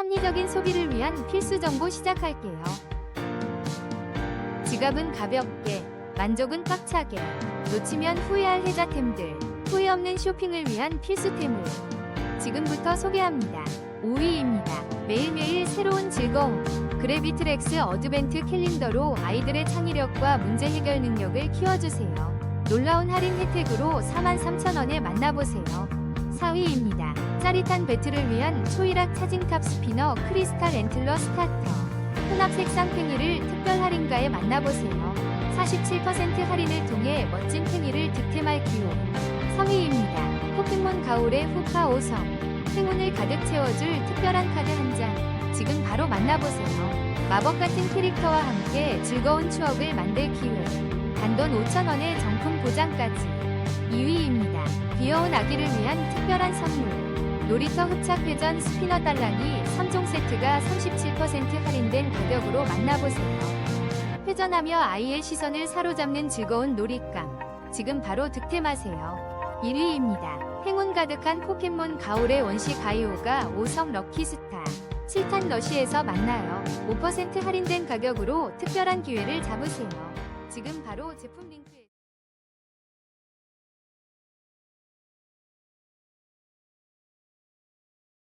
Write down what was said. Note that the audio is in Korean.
합리적인 소비를 위한 필수 정보 시작할게요. 지갑은 가볍게, 만족은 꽉차게, 놓치면 후회할 혜자템들, 후회 없는 쇼핑을 위한 필수템을 지금부터 소개합니다. 5위입니다. 매일매일 새로운 즐거움. 그래비트렉스 어드벤트 캘린더로 아이들의 창의력과 문제 해결 능력을 키워주세요. 놀라운 할인 혜택으로 43,000원에 만나보세요. 4위입니다. 짜릿한 배틀을 위한 초이락 차징탑 스피너 크리스탈 앤틀러 스타터. 혼합 색상 팽이를 특별 할인가에 만나보세요. 47% 할인을 통해 멋진 팽이를 득템할 기회. 3위입니다. 포켓몬 가올의 후카 5성. 행운을 가득 채워줄 특별한 카드 한 장. 지금 바로 만나보세요. 마법 같은 캐릭터와 함께 즐거운 추억을 만들 기회. 단돈 5,000원의 정품 보장까지. 2위입니다. 귀여운 아기를 위한 특별한 선물. 놀이터 흡착 회전 스피너 딸랑이 3종 세트가 37% 할인된 가격으로 만나보세요. 회전하며 아이의 시선을 사로잡는 즐거운 놀잇감. 지금 바로 득템하세요. 1위입니다. 행운 가득한 포켓몬 가올의 원시 가이오가 5성 럭키스타. 7탄 러시에서 만나요. 5% 할인된 가격으로 특별한 기회를 잡으세요. 지금 바로 제품 링크에